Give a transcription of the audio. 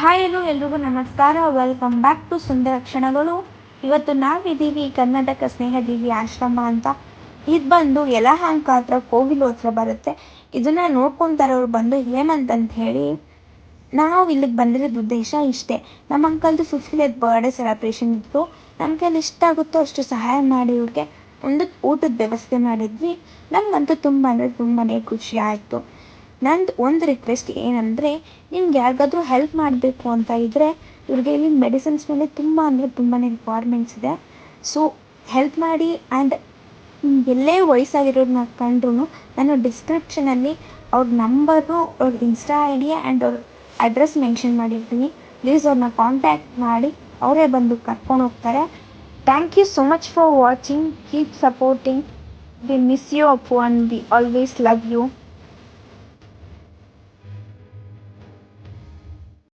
Hi hello ಎಲ್ರಿಗೂ ನಮಸ್ಕಾರ. Welcome back to ಸುಂದರ ಕ್ಷಣಗಳು. ಇವತ್ತು ನಾವಿದ್ದೀವಿ ಕರ್ನಾಟಕ ಸ್ನೇಹದೀವಿ ಆಶ್ರಮ ಅಂತ. ಇದು ಬಂದು ಯಲಹಂಕ ಹತ್ರ ಕೋವಿಲ್ ಹತ್ರ ಬರುತ್ತೆ. ಇದನ್ನ ನೋಡ್ಕೊಂತಾರವ್ರು ಬಂದು ಹೇಮಂತ್ ಅಂತ ಹೇಳಿ, ನಾವು ಇಲ್ಲಿಗೆ ಬಂದಿರೋದು ಉದ್ದೇಶ ಇಷ್ಟೇ. ನಮ್ಮ ಅಂಕಲ್ದು ಫಿಫ್ಟಿಯತ್ ಬರ್ಡೇ ಸೆಲೆಬ್ರೇಷನ್ ಇತ್ತು. ನಮ್ಮ ಕೈಲಿ ಎಷ್ಟಾಗುತ್ತೋ ಅಷ್ಟು ಸಹಾಯ ಮಾಡಿ ಇವ್ರಿಗೆ. ಒಂದು ಊಟದ ವ್ಯವಸ್ಥೆ ಮಾಡಿದ್ವಿ. ನಮಗಂತೂ ತುಂಬ ಅಂದರೆ ತುಂಬಾ ಖುಷಿ ಆಯಿತು. ನಂದು ಒಂದು ರಿಕ್ವೆಸ್ಟ್ ಏನಂದರೆ, ನಿಮ್ಗೆ ಯಾರಿಗಾದ್ರೂ ಹೆಲ್ಪ್ ಮಾಡಬೇಕು ಅಂತ ಇದ್ದರೆ ಇವ್ರಿಗೆ ಇಲ್ಲಿ ಮೆಡಿಸಿನ್ಸ್ ಮೇಲೆ ತುಂಬ ಅಂದರೆ ತುಂಬಾ ರಿಕ್ವೈರ್ಮೆಂಟ್ಸ್ ಇದೆ. ಸೊ ಹೆಲ್ಪ್ ಮಾಡಿ ಆ್ಯಂಡ್ ಎಲ್ಲೇ ವಯಸ್ಸಾಗಿರೋರನ್ನ ಕಂಡ್ರೂ ನಾನು ಡಿಸ್ಕ್ರಿಪ್ಷನಲ್ಲಿ ಅವ್ರ ನಂಬರು ಅವ್ರ ಇನ್ಸ್ಟಾ ಐ ಡಿ ಆ್ಯಂಡ್ ಅವ್ರ ಅಡ್ರೆಸ್ ಮೆನ್ಷನ್ ಮಾಡಿರ್ತೀನಿ. ಪ್ಲೀಸ್ ಅವ್ರನ್ನ ಕಾಂಟ್ಯಾಕ್ಟ್ ಮಾಡಿ, ಅವರೇ ಬಂದು ಕರ್ಕೊಂಡು ಹೋಗ್ತಾರೆ. Thank you so much for watching keep supporting we miss you Appu and we always love you